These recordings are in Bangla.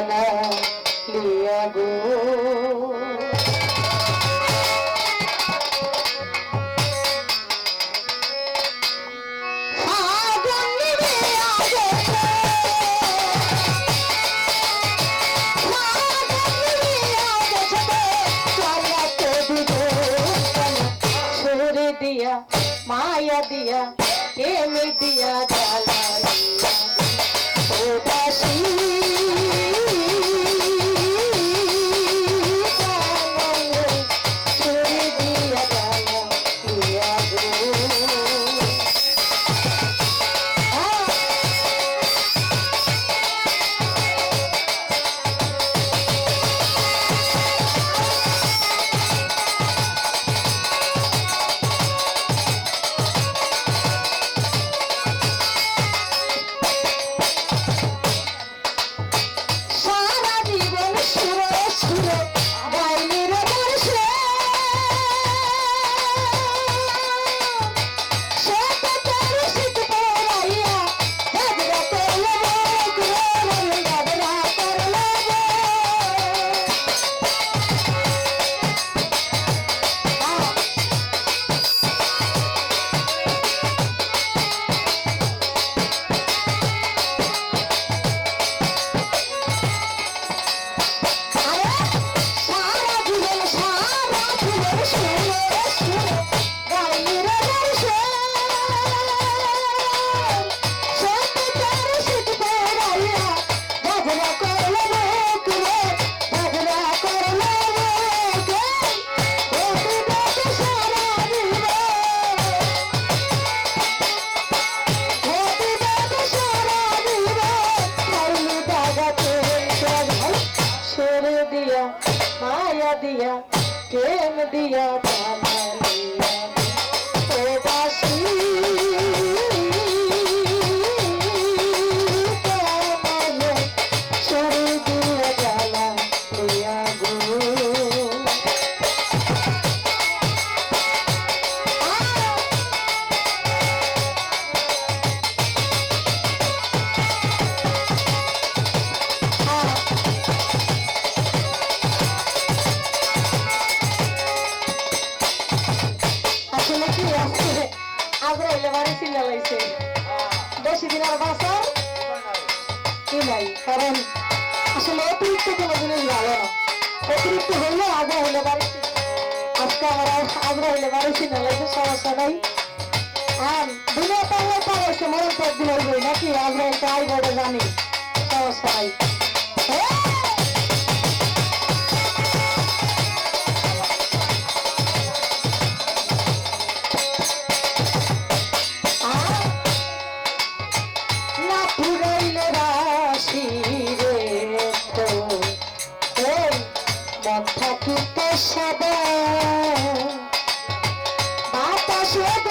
لا চাই কারণ আসলে অতিরিক্ত কোনো জিনিস ভালো না। অতিরিক্ত হইলে আগ্রহ হইলে বাড়ছি আজকে আমার আগ্রহ হইলে বাড়ছি না? লাগে সমস্যা নাই। আর দুনিয়া পাল্লা পাড়াইছে মরণ পর দিলে নাকি আগ্রহ তো আই বড় জানি? সমস্যা নাই। হ্যাঁ! নিরাপদ থাকিতে সবাই। বাতাসে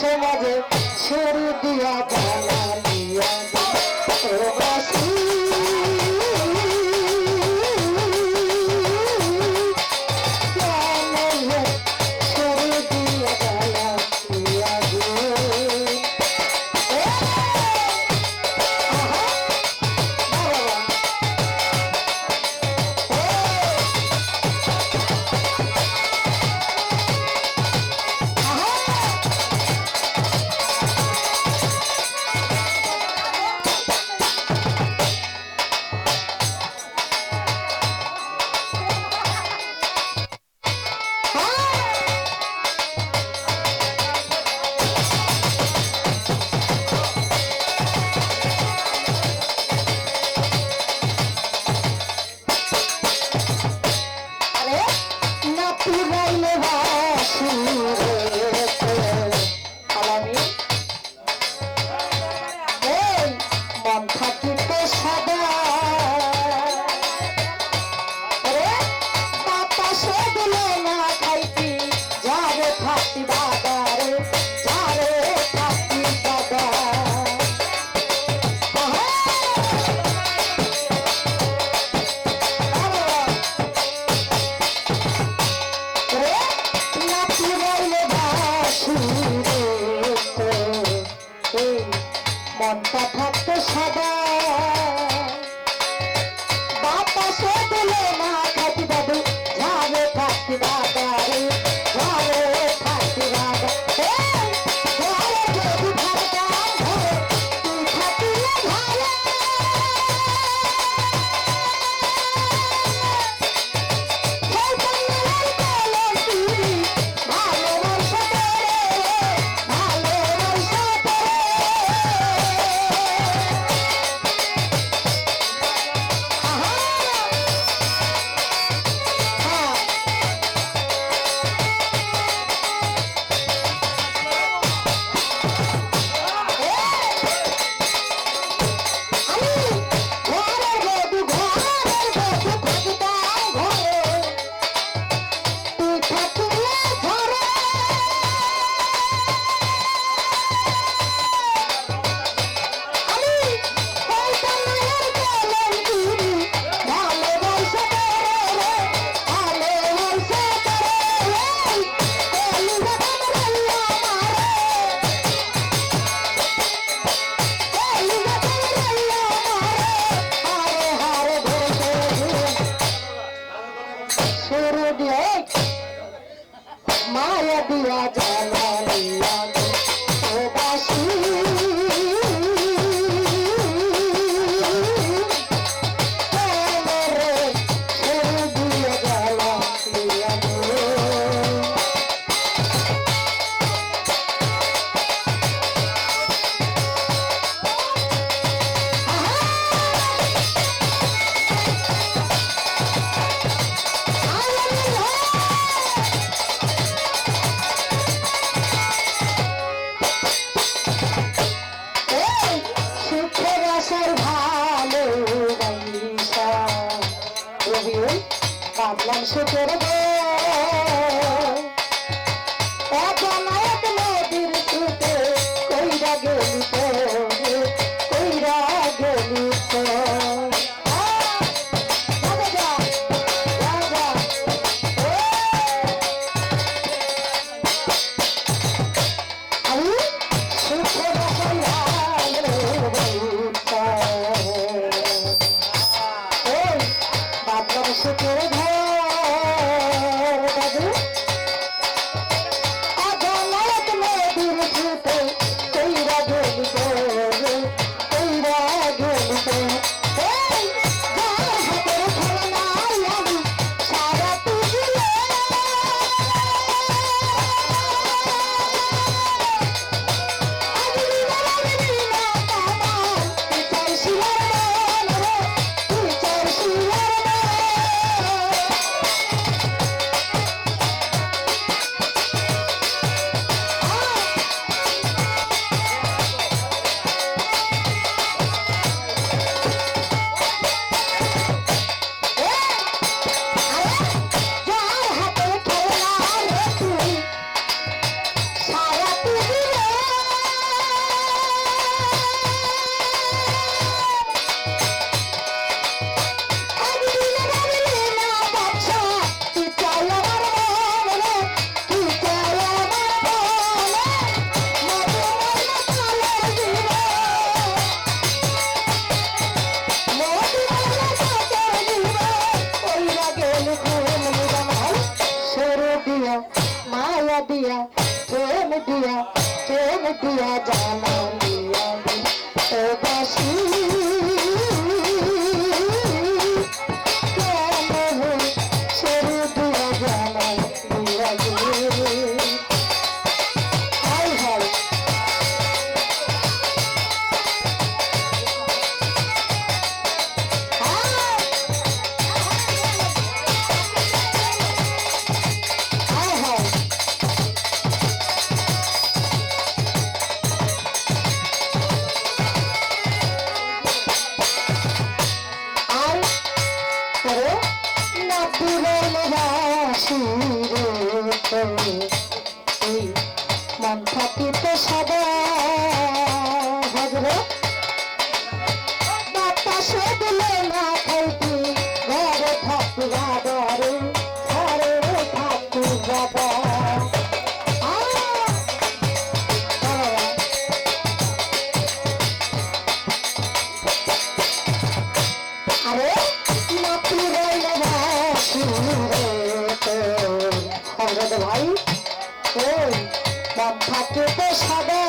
সমাজে ছেড়ে দিয়া বানালিয়া এই মন থাকিতে মন থাকে তো সাদা।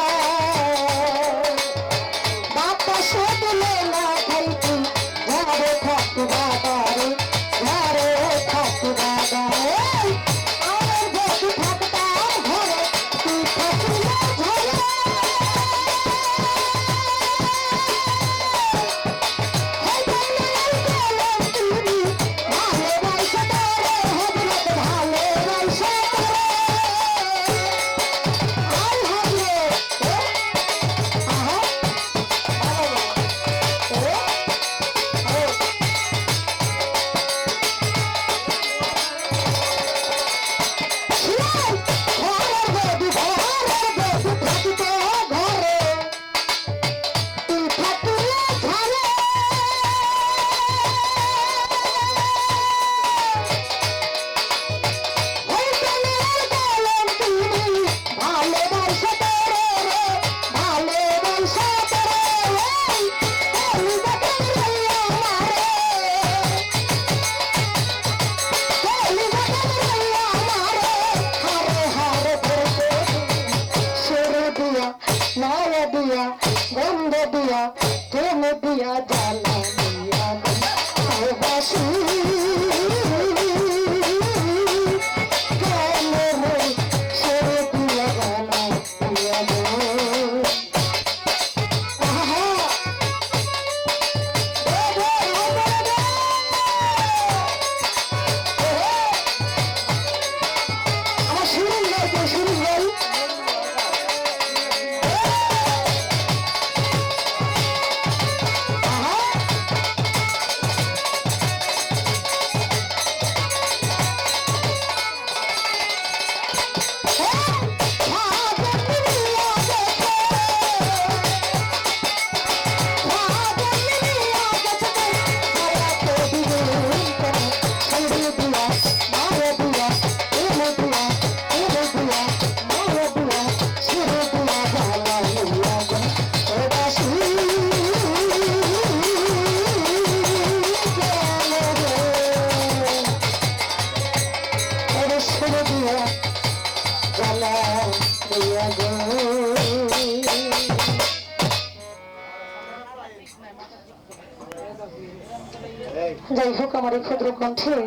কণ্ঠে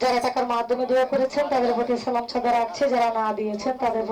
যারা টাকার মাধ্যমে দোয়া করেছেন, তাদের প্রতি সালাম সাদা রাখছে। যারা না দিয়েছেন, তাদের